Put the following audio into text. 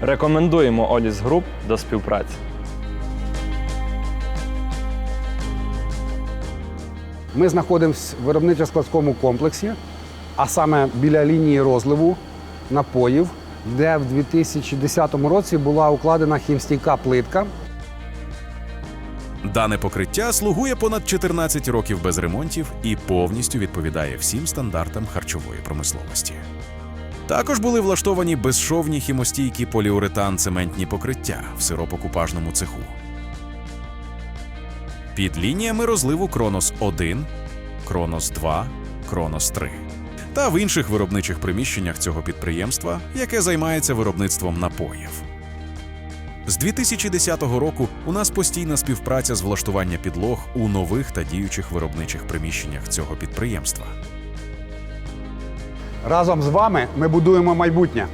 Рекомендуємо Оліс Груп до співпраці. Ми знаходимося в виробничо-складському комплексі, а саме біля лінії розливу напоїв, де в 2010 році була укладена хімстійка плитка. Дане покриття слугує понад 14 років без ремонтів і повністю відповідає всім стандартам харчової промисловості. Також були влаштовані безшовні хімостійкі поліуретан цементні покриття в сиропокупажному цеху. Під лініями розливу Кронос 1, Кронос 2, Кронос 3 та в інших виробничих приміщеннях цього підприємства, яке займається виробництвом напоїв. З 2010 року у нас постійна співпраця з влаштування підлог у нових та діючих виробничих приміщеннях цього підприємства. Разом з вами ми будуємо майбутнє.